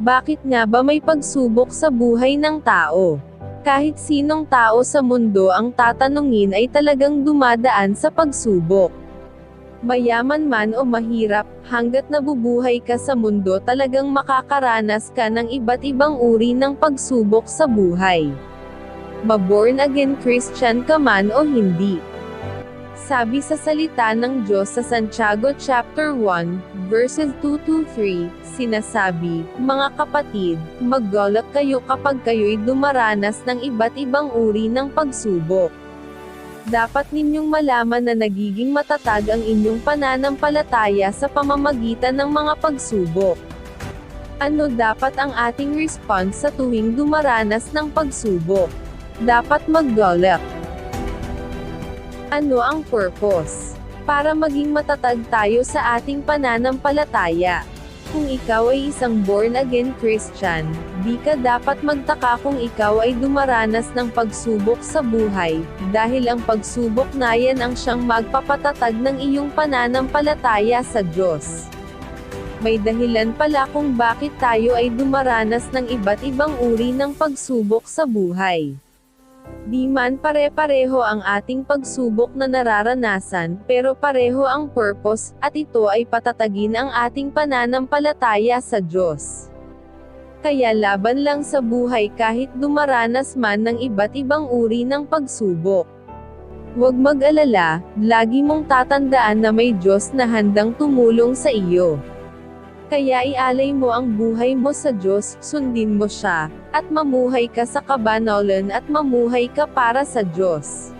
Bakit nga ba may pagsubok sa buhay ng tao? Kahit sinong tao sa mundo ang tatanungin ay talagang dumadaan sa pagsubok. Mayaman man o mahirap, hanggat nabubuhay ka sa mundo talagang makakaranas ka ng iba't ibang uri ng pagsubok sa buhay. Maborn again Christian ka man o hindi. Sabi sa salita ng Diyos sa Santiago chapter 1, verses 2 to 3, sinasabi, Mga kapatid, maggalak kayo kapag kayo'y dumaranas ng iba't ibang uri ng pagsubok. Dapat ninyong malaman na nagiging matatag ang inyong pananampalataya sa pamamagitan ng mga pagsubok. Ano dapat ang ating response sa tuwing dumaranas ng pagsubok? Dapat maggalak. Ano ang purpose? Para maging matatag tayo sa ating pananampalataya. Kung ikaw ay isang born-again Christian, di ka dapat magtaka kung ikaw ay dumaranas ng pagsubok sa buhay, dahil ang pagsubok na yan ang siyang magpapatatag ng iyong pananampalataya sa Diyos. May dahilan pala kung bakit tayo ay dumaranas ng iba't ibang uri ng pagsubok sa buhay. Di man pare-pareho ang ating pagsubok na nararanasan, pero pareho ang purpose, at ito ay patatagin ang ating pananampalataya sa Diyos. Kaya laban lang sa buhay kahit dumaranas man ng iba't ibang uri ng pagsubok. Huwag mag-alala, lagi mong tatandaan na may Diyos na handang tumulong sa iyo. Kaya ialay mo ang buhay mo sa Diyos, sundin mo siya, at mamuhay ka sa kabanalan at mamuhay ka para sa Diyos.